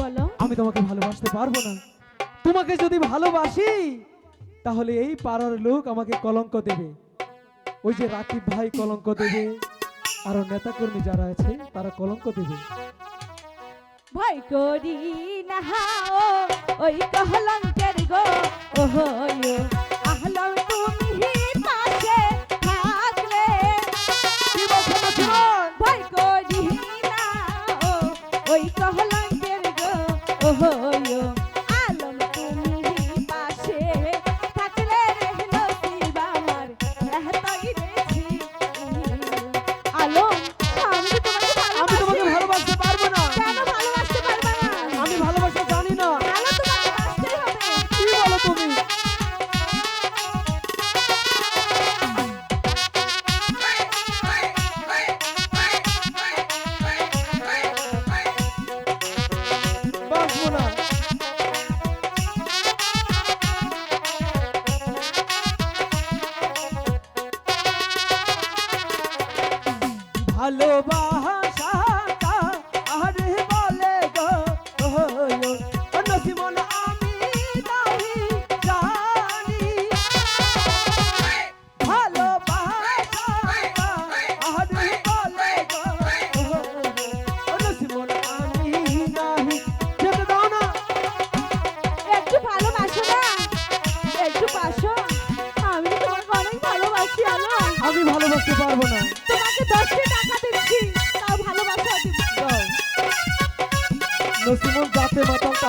বলো। আমি তোমাকে ভালোবাসতে পারব না। তোমাকে যদি ভালোবাসি তাহলে এই পাড়ার লোক আমাকে কলঙ্ক দেবে। ওই যে রাকিব ভাই কলঙ্ক দেবে। আরও নেতাকর্মী যারা আছে তারা কলঙ্ক দেবে। ভয় করি না ওই কহলঙ্কের গো। ওহো আহলাম তুমি পাশে থাকলে? ভয় করি না ওই কহলঙ্কের গো ওহো ভালোবাসাটা আরে বলে গো নসিমন আমি নাহি জানি। ভালোবাসাটা আরে বলে গো নসিমন আমি নাহি। যেতে দাও না। একটু ভালোবাসো না? একটু বাসো। আমি তোমাকে অনেক ভালোবাসি আমি ভালোবাসতে পারব না।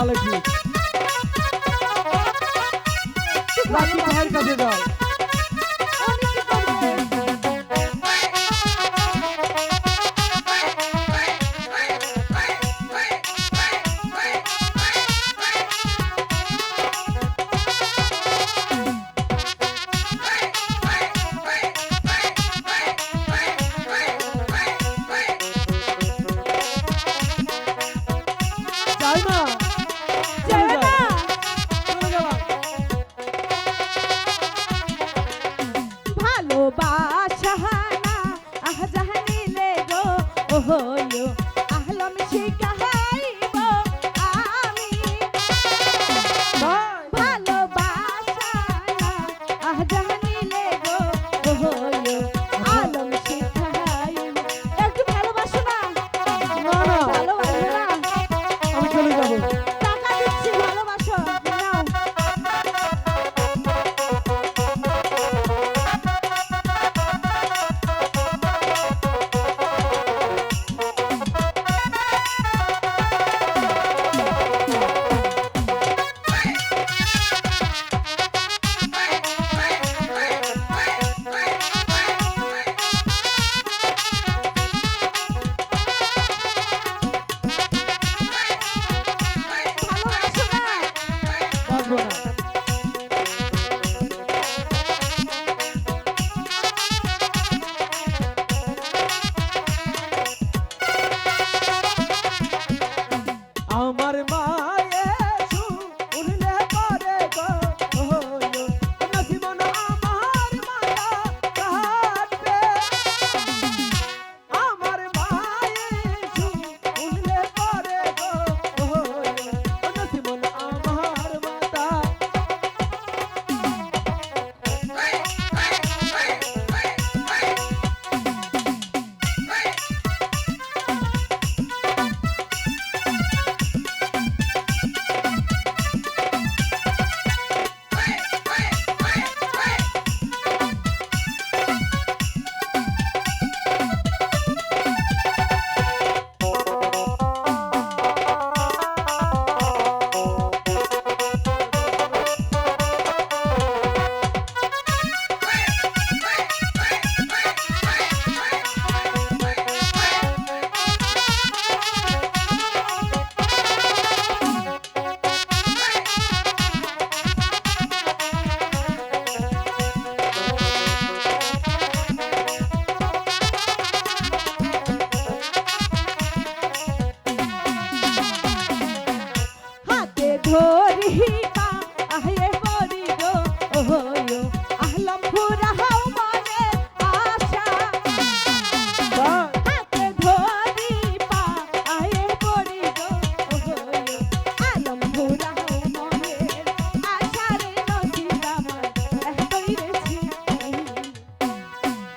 ঠিক রাকিব ভাইয়ের কাছে যাও। অনেক